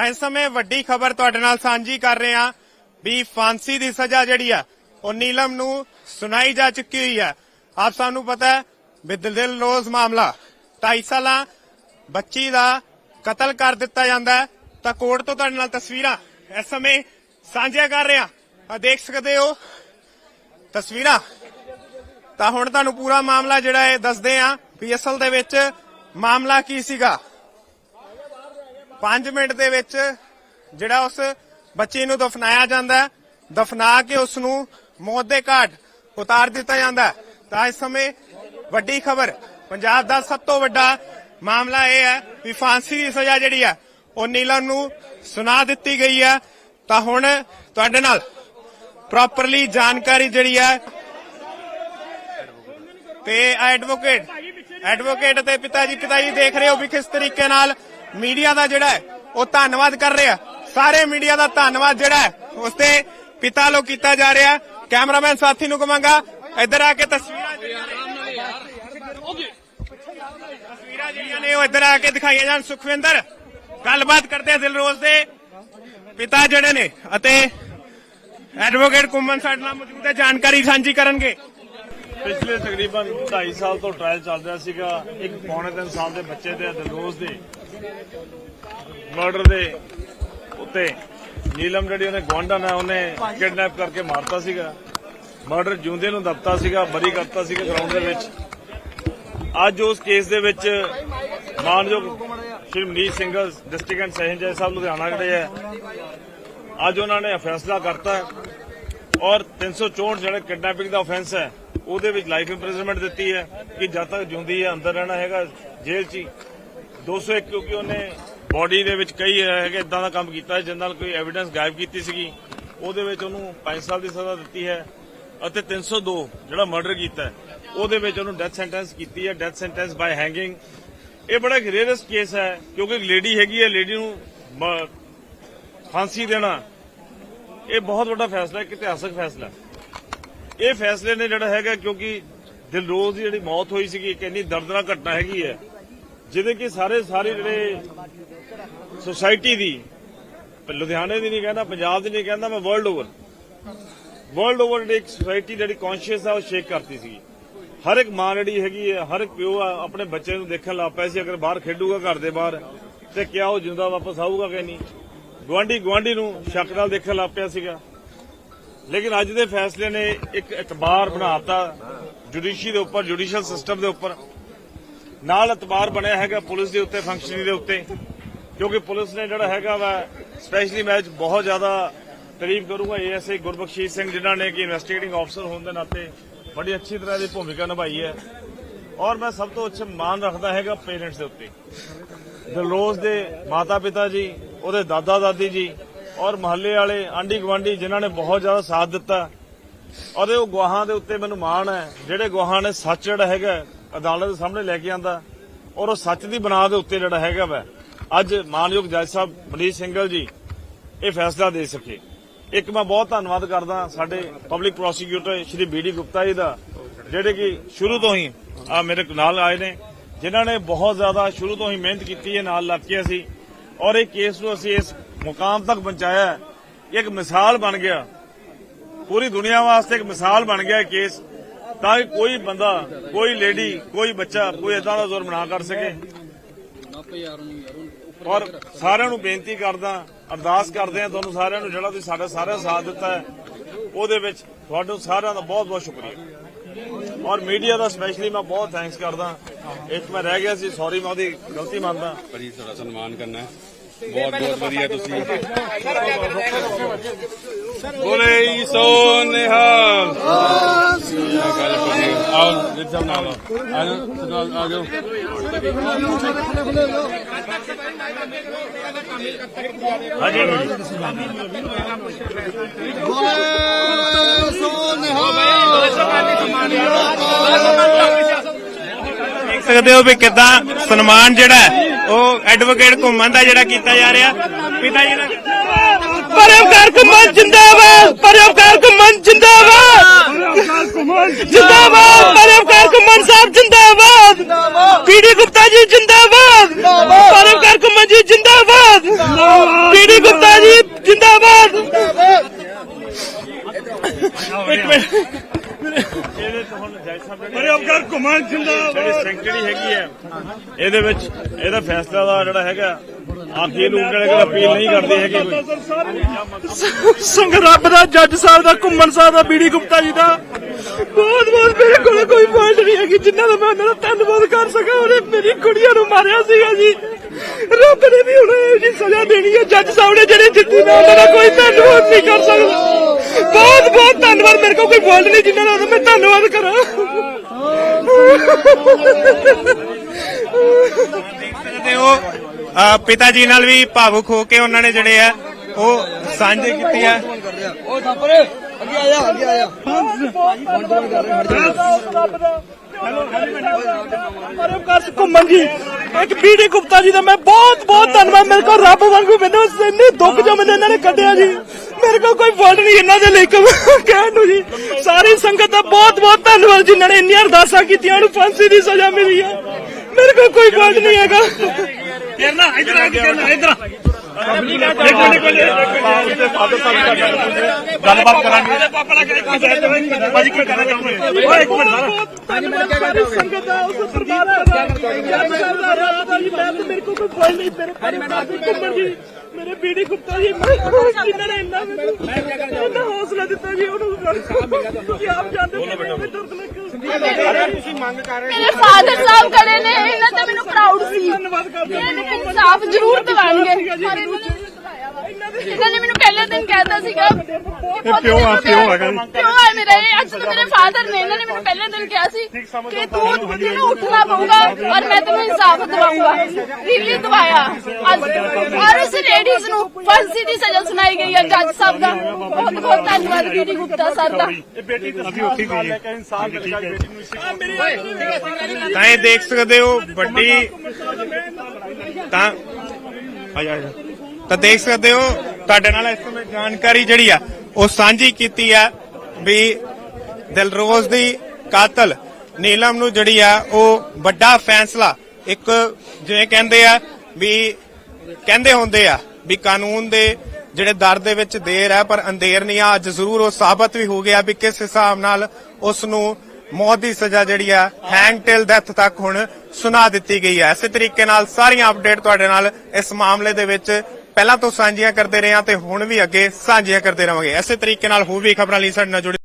ਤਾਂ ਇਸ ਸਮੇਂ ਵੱਡੀ ਖਬਰ ਤੁਹਾਡੇ ਨਾਲ ਸਾਂਝੀ ਕਰ ਰਹੇ ਹਾਂ ਵੀ ਫਾਂਸੀ ਦੀ ਸਜ਼ਾ ਜਿਹੜੀ ਆ, ਉਹ ਨੀਲਮ ਨੂੰ ਸੁਣਾਈ ਜਾ ਚੁੱਕੀ ਹੋਈ ਹੈ ਆਪ ਸਾਨੂੰ ਪਤਾ ਹੈ ਵੀ ਦਿਲ ਮਾਮਲਾ। 2.5 ਸਾਲਾਂ ਬੱਚੀ ਦਾ ਕਤਲ ਕਰ ਦਿੱਤਾ ਜਾਂਦਾ ਹੈ। ਤਾਂ ਕੋਰਟ ਤੋਂ ਤੁਹਾਡੇ ਨਾਲ ਤਸਵੀਰਾਂ ਇਸ ਸਮੇਂ ਸਾਂਝੀਆਂ ਕਰ ਰਿਹਾ ਆ ਦੇਖ ਸਕਦੇ ਹੋ ਤਸਵੀਰਾਂ। ਤਾਂ ਹੁਣ ਤੁਹਾਨੂੰ ਪੂਰਾ ਮਾਮਲਾ ਜਿਹੜਾ ਹੈ ਦੱਸਦੇ ਆ ਵੀ ਅਸਲ ਦੇ ਵਿੱਚ ਮਾਮਲਾ ਕੀ ਸੀਗਾ। 5 ਮਿੰਟ ਦੇ ਵਿੱਚ ਜਿਹੜਾ ਉਸ ਬੱਚੀ ਨੂੰ ਦਫਨਾਇਆ ਜਾਂਦਾ ਦਫਨਾ ਕੇ ਉਸ ਨੂੰ ਮੌਤ ਦੇ ਘਾਟ ਉਤਾਰ ਦਿੱਤਾ ਜਾਂਦਾ ਤਾਂ ਇਸ ਸਮੇਂ ਵੱਡੀ ਖਬਰ, ਪੰਜਾਬ ਦਾ ਸਭ ਤੋਂ ਵੱਡਾ ਮਾਮਲਾ ਇਹ ਹੈ ਵੀ ਫਾਂਸੀ ਦੀ ਸਜ਼ਾ ਜਿਹੜੀ ਹੈ, ਉਹ ਨੀਲਮ ਨੂੰ ਸੁਣਾ ਦਿੱਤੀ ਗਈ ਹੈ। ਤਾਂ ਹੁਣ ਤੁਹਾਡੇ ਨਾਲ ਪ੍ਰੋਪਰਲੀ ਜਾਣਕਾਰੀ ਜਿਹੜੀ ਹੈ, ਤੇ ਐਡਵੋਕੇਟ ਐਡਵੋਕੇਟ ਤੇ ਪਿਤਾ ਜੀ ਪਿਤਾ ਜੀ ਦੇਖ ਰਹੇ ਹੋ ਵੀ ਕਿਸ ਤਰੀਕੇ ਨਾਲ ਮੀਡੀਆ ਦਾ ਜਿਹੜਾ ਉਹ ਧੰਨਵਾਦ ਕਰ ਰਿਹਾ। ਸਾਰੇ ਮੀਡੀਆ ਦਾ ਧੰਨਵਾਦ ਜਿਹੜਾ ਹੈ, ਉਸ ਤੇ ਪਿਤਾ ਲੋ ਕੀਤਾ ਜਾ ਰਿਹਾ। ਕੈਮਰਾਮੈਨ ਸਾਥੀ ਨੂੰ ਕਵਾਂਗਾ ਇੱਧਰ ਆ ਕੇ ਤਸਵੀਰਾਂ ਤਸਵੀਰਾਂ ਜਿਹੜੀਆਂ ਨੇ, ਉਹ ਇੱਧਰ ਆ ਕੇ ਦਿਖਾਈਆਂ ਜਾਣ। ਸੁਖਵਿੰਦਰ, ਗੱਲਬਾਤ ਕਰਦੇ ਆ ਦਿਲਰੋਜ਼ ਦੇ। ਪਿਤਾ ਜਿਹੜੇ ਨੇ, ਅਤੇ ਐਡਵੋਕੇਟ ਕੁਮਨ ਸਾਡੇ ਨਾਲ ਮੌਜੂਦ ਹੈ, ਜਾਣਕਾਰੀ ਸਾਂਝੀ ਕਰਨਗੇ। ਪਿਛਲੇ ਤਕਰੀਬਨ 2.5 ਸਾਲ ਤੋਂ ਟ੍ਰਾਇਲ ਚੱਲ ਰਿਹਾ ਸੀਗਾ। ਇੱਕ ਪੌਣੇ 3 ਸਾਲ ਦੇ ਬੱਚੇ ਦੇ ਦਿਲਰੋਜ਼ ਦੇ। ਮਰਡਰ ਦੇ ਉੱਤੇ ਨੀਲਮ ਜਿਹੜੀ ਉਹਨੇ ਗਵਾਂਡਨ ਹੈ ਉਹਨੇ ਕਿਡਨੈਪ ਕਰਕੇ ਮਾਰਤਾ ਸੀਗਾ। ਮਰਡਰ ਜਿਉਂਦੇ ਨੂੰ ਦਬਤਾ ਸੀਗਾ, ਬਰੀ ਕਰਤਾ ਸੀਗਾ ਗਰਾਊਂਡ ਦੇ ਵਿੱਚ। ਅੱਜ ਉਸ ਕੇਸ ਦੇ ਵਿੱਚ ਮਾਨਯੋਗ Shri Manish Singhal district and session ਜੱਜ ਸਾਹਿਬ ਲੁਧਿਆਣਾ ਜਿਹੜੇ ਹੈ ਅੱਜ ਉਹਨਾਂ ਨੇ ਫੈਸਲਾ ਕਰਤਾ ਹੈ ਔਰ 364 ਜਿਹੜਾ ਕਿਡਨੈਪਿੰਗ ਦਾ ਆਫੈਂਸ ਹੈ, ਉਹਦੇ ਵਿੱਚ ਲਾਈਫ ਇੰਪ੍ਰਿਜ਼ਨਮੈਂਟ ਦਿੱਤੀ ਹੈ ਕਿ ਜਦ ਤੱਕ ਜਿਉਂਦੀ ਹੈ, ਅੰਦਰ ਰਹਿਣਾ ਹੈਗਾ, ਜੇਲ੍ਹ 'ਚ ਹੀ। 201 ਕਿਉਂਕਿ ਉਹਨੇ ਬਾਡੀ ਦੇ ਵਿੱਚ ਕਈ ਹੈਗੇ ਇਦਾਂ ਦਾ ਕੰਮ ਕੀਤਾ ਹੈ, ਜਿਸ ਨਾਲ ਕੋਈ ਐਵੀਡੈਂਸ ਗਾਇਬ ਕੀਤੀ ਸੀਗੀ। ਉਹਦੇ ਵਿੱਚ ਉਹਨੂੰ 5 ਸਾਲ ਦੀ ਸਜ਼ਾ ਦਿੱਤੀ ਹੈ ਅਤੇ 302 ਜਿਹੜਾ ਮਰਡਰ ਕੀਤਾ ਹੈ ਉਹਦੇ ਵਿੱਚ ਉਹਨੂੰ ਡੈਥ ਸੈਂਟੈਂਸ ਕੀਤੀ ਹੈ। ਡੈਥ ਸੈਂਟੈਂਸ ਬਾਈ ਹੈਂਗਿੰਗ ਇਹ ਬੜਾ ਗ੍ਰੇਵਸ ਕੇਸ ਹੈ ਕਿਉਂਕਿ ਲੇਡੀ ਹੈਗੀ ਹੈ ਲੇਡੀ ਨੂੰ ਫਾਂਸੀ ਦੇਣਾ ਇਹ ਬਹੁਤ ਵੱਡਾ ਫੈਸਲਾ ਹੈ ਇੱਕ ਇਤਿਹਾਸਕ ਫੈਸਲਾ। ਇਹ ਫੈਸਲੇ ਨੇ ਜਿਹੜਾ ਹੈਗਾ ਕਿਉਂਕਿ ਦਿਲਰੋਜ਼ ਦੀ ਜਿਹੜੀ ਮੌਤ ਹੋਈ ਸੀਗੀ ਇੱਕ ਇੰਨੀ ਦਰਦਨਾਕ ਘਟਨਾ ਹੈਗੀ ਹੈ ਜਿਹਦੇ ਕਿ ਸਾਰੇ ਸਾਰੇ ਜਿਹੜੇ ਸੋਸਾਇਟੀ ਦੀ ਲੁਧਿਆਣੇ ਦੀ ਨਹੀਂ ਕਹਿੰਦਾ, ਪੰਜਾਬ ਦੀ ਨਹੀਂ ਕਹਿੰਦਾ, ਮੈਂ ਵਰਲਡ ਓਵਰ ਵਰਲਡ ਓਵਰ ਜਿਹੜੀ ਇੱਕ ਸੋਸਾਇਟੀ ਜਿਹੜੀ ਕੌਨਸ਼ੀਅਸ ਆ, ਉਹ ਸ਼ੇਕ ਕਰਤੀ ਸੀ ਹਰ ਇੱਕ ਮਾਂ ਜਿਹੜੀ ਹੈਗੀ ਹੈ ਹਰ ਇੱਕ ਪਿਓ ਆ, ਆਪਣੇ ਬੱਚੇ ਨੂੰ ਦੇਖਣ ਲੱਗ ਪਿਆ ਸੀ, ਅਗਰ ਬਾਹਰ ਖੇਡੂਗਾ ਘਰ ਦੇ ਬਾਹਰ, ਤੇ ਕਿਆ ਉਹ ਜਿੰਦਾ ਵਾਪਸ ਆਊਗਾ ਕਿ ਨਹੀਂ? ਗਵਾਂਢੀ ਗਵਾਂਢੀ ਨੂੰ ਸ਼ੱਕ ਨਾਲ ਦੇਖਣ ਲੱਗ ਪਿਆ ਸੀਗਾ। ਲੇਕਿਨ ਅੱਜ ਦੇ ਫੈਸਲੇ ਨੇ ਇੱਕ ਇਤਬਾਰ ਬਣਾਤਾ ਜੁਡੀਸ਼ੀ ਦੇ ਉੱਪਰ, ਜੁਡੀਸ਼ੀਅਲ ਸਿਸਟਮ ਦੇ ਉੱਪਰ। ਨਾਲ ਇਤਬਾਰ ਬਣਿਆ ਹੈਗਾ ਪੁਲਿਸ ਦੇ ਉੱਤੇ ਫੰਕਸ਼ਨਰੀ ਦੇ ਉੱਤੇ, ਕਿਉਂਕਿ ਪੁਲਿਸ ਨੇ ਜਿਹੜਾ ਹੈਗਾ ਵਾ ਸਪੈਸ਼ਲੀ ਮੈਂ ਬਹੁਤ ਜ਼ਿਆਦਾ ਤਾਰੀਫ ਕਰੂੰਗਾ ਏਐਸਆਈ ਗੁਰਬਖਸ਼ੀਸ਼ ਸਿੰਘ ਜਿਨ੍ਹਾਂ ਨੇ ਕਿ ਇਨਵੈਸਟੀਗੇਟਿੰਗ ਅਫਸਰ ਹੋਣ ਦੇ ਨਾਤੇ ਬੜੀ ਅੱਛੀ ਤਰ੍ਹਾਂ ਦੀ ਭੂਮਿਕਾ ਨਿਭਾਈ ਹੈ। ਔਰ ਮੈਂ ਸਭ ਤੋਂ ਅੱਛਾ ਮਾਣ ਰੱਖਦਾ ਹੈਗਾ ਪੇਰੈਂਟਸ ਦੇ ਉੱਤੇ। ਦਲਰੋਜ਼ ਦੇ ਮਾਤਾ ਪਿਤਾ ਜੀ, ਉਹਦੇ ਦਾਦਾ ਦਾਦੀ ਜੀ, ਔਰ ਮਹੱਲੇ ਵਾਲੇ ਆਂਢੀ ਗੁਆਂਢੀ ਜਿਨ੍ਹਾਂ ਨੇ ਬਹੁਤ ਜ਼ਿਆਦਾ ਸਾਥ ਦਿੱਤਾ। ਔਰ ਉਹ ਗਵਾਹਾਂ ਦੇ ਉੱਤੇ ਮੈਨੂੰ ਮਾਣ ਹੈ, ਜਿਹੜੇ ਗਵਾਹਾਂ ਨੇ ਸੱਚ ਜਿਹੜਾ ਹੈਗਾ ਅਦਾਲਤ ਦੇ ਸਾਹਮਣੇ ਲੈ ਕੇ ਆਂਦਾ ਔਰ ਉਹ ਸੱਚ ਦੀ ਬਣਾ ਦੇ ਉੱਤੇ ਜਿਹੜਾ ਹੈਗਾ ਵਾ, ਅੱਜ ਮਾਨਯੋਗ ਜੱਜ ਸਾਹਿਬ ਮਨੀਸ਼ ਸਿੰਘਲ ਜੀ ਇਹ ਫੈਸਲਾ ਦੇ ਸਕੇ। ਇੱਕ ਮੈਂ ਬਹੁਤ ਧੰਨਵਾਦ ਕਰਦਾ ਸਾਡੇ public prosecutor Shri B D Gupta ji ਦਾ, ਜਿਹੜੇ ਕਿ ਸ਼ੁਰੂ ਤੋਂ ਹੀ ਆ ਮੇਰੇ ਨਾਲ ਆਏ ਨੇ, ਜਿਨ੍ਹਾਂ ਨੇ ਬਹੁਤ ਜ਼ਿਆਦਾ ਸ਼ੁਰੂ ਤੋਂ ਹੀ ਮਿਹਨਤ ਕੀਤੀ ਹੈ, ਨਾਲ ਲੱਗ ਕੇ ਅਸੀਂ ਔਰ ਇਹ ਕੇਸ ਨੂੰ ਅਸੀਂ ਇਸ ਮੁਕਾਮ ਤੱਕ ਪਹੁੰਚਾਇਆ ਹੈ। ਇੱਕ ਮਿਸਾਲ ਬਣ ਗਿਆ। ਪੂਰੀ ਦੁਨੀਆ ਵਾਸਤੇ ਇੱਕ ਮਿਸਾਲ ਬਣ ਗਿਆ ਇਹ ਕੇਸ। ਤਾਂ ਕਿ ਕੋਈ ਬੰਦਾ, ਕੋਈ ਲੇਡੀ ਕੋਈ ਬੱਚਾ, ਕੋਈ ਇਦਾਂ ਦਾ ਜ਼ੁਲਮ ਨਾ ਕਰ ਸਕੇ। ਔਰ ਸਾਰਿਆਂ ਨੂੰ ਬੇਨਤੀ ਕਰਦਾ, ਅਰਦਾਸ ਕਰਦੇ ਆ ਤੁਹਾਨੂੰ ਸਾਰਿਆਂ ਨੂੰ ਜਿਹੜਾ ਤੁਸੀਂ ਸਾਡਾ ਸਾਰਾ ਸਾਥ ਦਿੱਤਾ ਹੈ, ਉਹਦੇ ਵਿੱਚ ਤੁਹਾਨੂੰ ਸਾਰਿਆਂ ਦਾ ਬਹੁਤ ਬਹੁਤ ਸ਼ੁਕਰੀਆ। ਔਰ ਮੀਡੀਆ ਦਾ ਸਪੈਸ਼ਲੀ ਮੈਂ ਬਹੁਤ ਥੈਂਕਸ ਕਰਦਾ। ਇੱਕ ਮੈਂ ਰਹਿ ਗਿਆ ਸੀ ਸੌਰੀ ਮੈਂ ਉਹਦੀ ਗਲਤੀ ਮੰਨਦਾ। ਬੜੀ ਤੁਹਾਡਾ ਸਨਮਾਨ ਕਰਨਾ ਬਹੁਤ ਬਹੁਤ ਵਧੀਆ ਤੁਸੀਂ ਬੋਲੇ ਸੋ ਨਿਹਾਲ। ਆਓ ਰਿਜਮ ਨਾਲ ਆ ਜਾਓ ਆ ਜਾਓ। ਹਾਂਜੀ। ਦੇਖ ਸਕਦੇ ਹੋ ਵੀ ਕਿਦਾਂ ਸਨਮਾਨ ਜਿਹੜਾ ਉਹ ਐਡਵੋਕੇਟ ਘੁੰਮਣ ਦਾ ਜਿਹੜਾ ਕੀਤਾ ਜਾ ਰਿਹਾ। ਪਿਤਾ ਜੀ ਨੇ ਪਰਮਕਾਰ ਕਮਲ ਜਿੰਦਾਬਾਦ ਪਰਮਕਾਰ ਕਮਲ ਜਿੰਦਾਬਾਦ। ਜਿੰਦਾਬਾਦ ਪਰਮਕਾਰ ਕਮਲ ਸਾਹਿਬ ਜਿੰਦਾਬਾਦ। ਪੀਡੀ ਗੁਪਤਾ ਜੀ ਜਿੰਦਾਬਾਦ। ਪਰਮਕਾਰ ਕਮਲ ਜੀ ਜਿੰਦਾਬਾਦ। ਪੀਡੀ ਗੁਪਤਾ ਜੀ ਜਿੰਦਾਬਾਦ। ਇਹਦੇ ਵਿੱਚ ਇਹਦਾ ਫੈਸਲਾ ਦਾ ਜਿਹੜਾ ਹੈਗਾ ਆਖੀਰ ਨੂੰ ਜਿਹੜੇ ਕੋਲ ਅਪੀਲ ਨਹੀਂ ਕਰਦੇ ਹੈਗੇ ਕੋਈ। ਸੰਗ ਰੱਬ ਦਾ ਜੱਜ ਸਾਹਿਬ ਦਾ ਘੁੰਮਣ ਸਾਹਿਬ ਦਾ ਬੀੜੀ ਗੁਪਤਾ ਜੀ ਦਾ। ਬਹੁਤ ਬਹੁਤ ਮੇਰੇ ਕੋਲ ਕੋਈ ਪੁਆਇੰਟ ਨਹੀਂ ਹੈਗੀ ਜਿੰਨਾ ਦਾ ਮੈਂ ਉਹਨਾਂ ਦਾ ਧੰਨਵਾਦ ਕਰ ਸਕਾਂ ਉਹਨੇ ਮੇਰੀ ਕੁੜੀਆਂ ਨੂੰ ਮਾਰਿਆ ਸੀਗਾ ਜੀ। ਰੱਬ ਨੇ ਵੀ ਹੁਣ ਇਹ ਜੀ ਸਜ਼ਾ ਦੇਣੀ ਹੈ। ਜੱਜ ਸਾਹਿਬ ਨੇ ਜਿਹੜੇ ਜਿੱਤੀ ਮੈਂ ਉਹਨਾਂ ਦਾ ਕੋਈ ਧੰਨਵਾਦ ਨਹੀਂ ਕਰ ਸਕਦਾ। ਬਹੁਤ ਬਹੁਤ ਧੰਨਵਾਦ ਮੇਰੇ ਕੋਲ ਕੋਈ ਪੁਆਇੰਟ ਨਹੀਂ ਜਿੰਨਾ ਦਾ ਮੈਂ ਧੰਨਵਾਦ ਕਰਾਂ। ਉਹ ਅ, ਪਿਤਾ ਜੀ ਨਾਲ ਵੀ ਭਾਵੁਕ ਹੋ ਕੇ ਉਹਨਾਂ ਨੇ ਜਿਹੜੇ ਆ ਉਹ ਸਾਂਝੇ ਕੀਤੀ ਆ। ਪਰਮਕਾਰ ਘੁੰਮਣ ਜੀ ਇੱਕ ਬੀਡੀ ਗੁਪਤਾ ਜੀ ਦਾ ਮੈਂ ਬਹੁਤ ਬਹੁਤ ਧੰਨਵਾਦ। ਮੇਰੇ ਕੋਲ ਰੱਬ ਵਾਂਗੂ ਮੈਨੂੰ ਇੰਨੇ ਦੁੱਖ ਜੋ ਮੈਨੂੰ ਇਹਨਾਂ ਨੇ ਕੱਢਿਆ ਜੀ। ਮੇਰੇ ਕੋਲ ਕੋਈ ਵਰਡ ਨਹੀਂ ਇਹਨਾਂ ਦੇ ਲਈ ਕਹਿਣ ਨੂੰ ਜੀ? ਸਾਰੀ ਸੰਗਤ ਦਾ ਬਹੁਤ ਬਹੁਤ ਧੰਨਵਾਦ ਜਿਨ੍ਹਾਂ ਨੇ ਇੰਨੀਆਂ ਅਰਦਾਸਾਂ ਕੀਤੀਆਂ ਉਹਨੂੰ ਫਾਂਸੀ ਦੀ ਸਜ਼ਾ ਮਿਲੀ ਹੈ। ਮੇਰੇ ਕੋਲ ਕੋਈ ਵਰਡ ਨਹੀਂ ਹੈਗਾ। ਯਾਰ ਨਾ ਇਧਰ ਆ ਕੇ ਕਰਨਾ ਇਧਰ ਗੱਲਬਾਤ ਕਰਾਂਗੇ। ਭਾਜੀ ਕੀ ਕਹਿਣਾ ਚਾਹੁੰਦੇ ਓਏ ਇੱਕ ਮਿੰਟ ਸਾਰੀ। ਸੰਗਤ ਦਾ ਉਸ ਪਰਮਾਤਮਾ ਦਾ ਦਾ ਦਾ ਮੈਂ ਮੇਰੇ ਕੋਲ ਕੋਈ ਬੋਲ ਨਹੀਂ ਮੇਰੇ ਪਰਿਵਾਰ ਦੇ ਘੁੰਮਣ ਜੀ ਮੇਰੇ ਬੀੜੀ ਗੁਪਤਾ ਜੀ ਜਿਨ੍ਹਾਂ ਨੇ ਇੰਨਾ ਮੈਨੂੰ? ਇੰਨਾ ਹੌਸਲਾ ਦਿੱਤਾ ਜੀ ਉਹਨੂੰ। ਤੁਸੀਂ ਆਪ ਜਾਣਦੇ ਹੋ ਕਿੰਨਾ ਦਰਦ ਲੱਗਾ ਮੇਰੇ ਫਾਦਰ ਸਾਹਿਬ ਖੜੇ ਨੇ ਇਹਨਾਂ ਤੇ ਮੈਨੂੰ ਪ੍ਰਾਊਡ ਸੀ। ਧੰਨਵਾਦ ਕਰਦੇ ਇਹ ਮੈਨੂੰ ਇਨਸਾਫ ਜ਼ਰੂਰ ਦਿਵਾਉਣਗੇ। ਪਰ ਇਹਨਾਂ ਨੇ ਨੇ ਮੈਨੂੰ ਪਹਿਲੇ ਦਿਨ ਕਹਿਤਾ ਸੀਗਾ ਪਿਓ ਆ ਪਿਓ ਹੈਗਾ ਪਿਓ ਹੈ ਮੇਰਾ ਇਹ ਅੱਜ ਮੇਰੇ ਫਾਦਰ ਨੇ ਇਹਨਾਂ ਨੇ ਮੈਨੂੰ ਪਹਿਲੇ ਦਿਨ ਕਿਹਾ ਸੀ ਕਿ ਤੂੰ ਤੈਨੂੰ ਉੱਠਣਾ ਪਊਗਾ ਔਰ ਮੈਂ ਤੈਨੂੰ ਇਨਸਾਫ ਦਿਵਾਉਂਗਾ ਰੀਲੀ ਦਵਾਇਆ। ਅੱਜ ਔਰ ਉਸ ਲੇਡੀਜ਼ ਨੂੰ ਫਾਂਸੀ ਦੀ ਸਜ਼ਾ ਸੁਣਾਈ ਗਈ ਹੈ ਜੱਜ ਸਾਹਿਬ ਦਾ। ਬਹੁਤ ਬਹੁਤ ਧੰਨਵਾਦ ਬੀਡੀ ਗੁਪਤਾ ਸਰ ਦਾ। ਤਾਂ ਇਹ ਦੇਖ ਸਕਦੇ ਹੋ ਵੱਡੀ ਤਾਂ ਆ ਜਾ ਆ ਜਾ। ਤਾਂ ਦੇਖ ਸਕਦੇ ਹੋ, ਤੁਹਾਡੇ ਨਾਲ ਇਸ ਸਮੇਂ ਜਾਣਕਾਰੀ ਜਿਹੜੀ ਆ, ਉਹ ਸਾਂਝੀ ਕੀਤੀ ਆ ਵੀ ਦਿਲਰੋਜ਼ ਦੀ ਕਾਤਲ ਨੀਲਮ ਨੂੰ ਜਿਹੜੀ ਆ, ਉਹ ਵੱਡਾ ਫੈਸਲਾ, ਇੱਕ ਜਿਵੇਂ ਕਹਿੰਦੇ ਆ ਵੀ, ਕਹਿੰਦੇ ਹੁੰਦੇ ਆ ਵੀ ਕਾਨੂੰਨ ਦੇ ਜਿਹੜੇ ਦਰ ਦੇ ਵਿੱਚ ਦੇਰ ਹੈ ਪਰ ਅੰਧੇਰ ਨਹੀਂ ਆ। ਅੱਜ ਜ਼ਰੂਰ ਉਹ ਸਾਬਤ ਵੀ ਹੋ ਗਿਆ ਵੀ ਕਿਸ ਹਿਸਾਬ ਨਾਲ ਉਸ ਨੂੰ ਮੌਤ ਦੀ ਸਜ਼ਾ ਜਿਹੜੀ ਆ ਹੈਂਗ ਟਿਲ ਡੈਥ ਤੱਕ ਹੁਣ ਸੁਣਾ ਦਿੱਤੀ ਗਈ ਹੈ ਇਸੇ ਤਰੀਕੇ ਨਾਲ ਸਾਰੀਆਂ ਅਪਡੇਟ ਤੁਹਾਡੇ ਨਾਲ ਇਸ ਮਾਮਲੇ ਦੇ ਵਿੱਚ ਪਹਿਲਾਂ ਤੋਂ ਸਾਂਝੀਆਂ ਕਰਦੇ ਰਹੇ ਹਾਂ ਤੇ ਹੁਣ ਵੀ ਅੱਗੇ ਸਾਂਝੀਆਂ ਕਰਦੇ ਰਵਾਂਗੇ। ਇਸੇ ਤਰੀਕੇ ਨਾਲ ਹੋਰ ਵੀ ਖਬਰਾਂ ਲਈ ਸਾਡੇ ਨਾਲ ਜੁੜੇ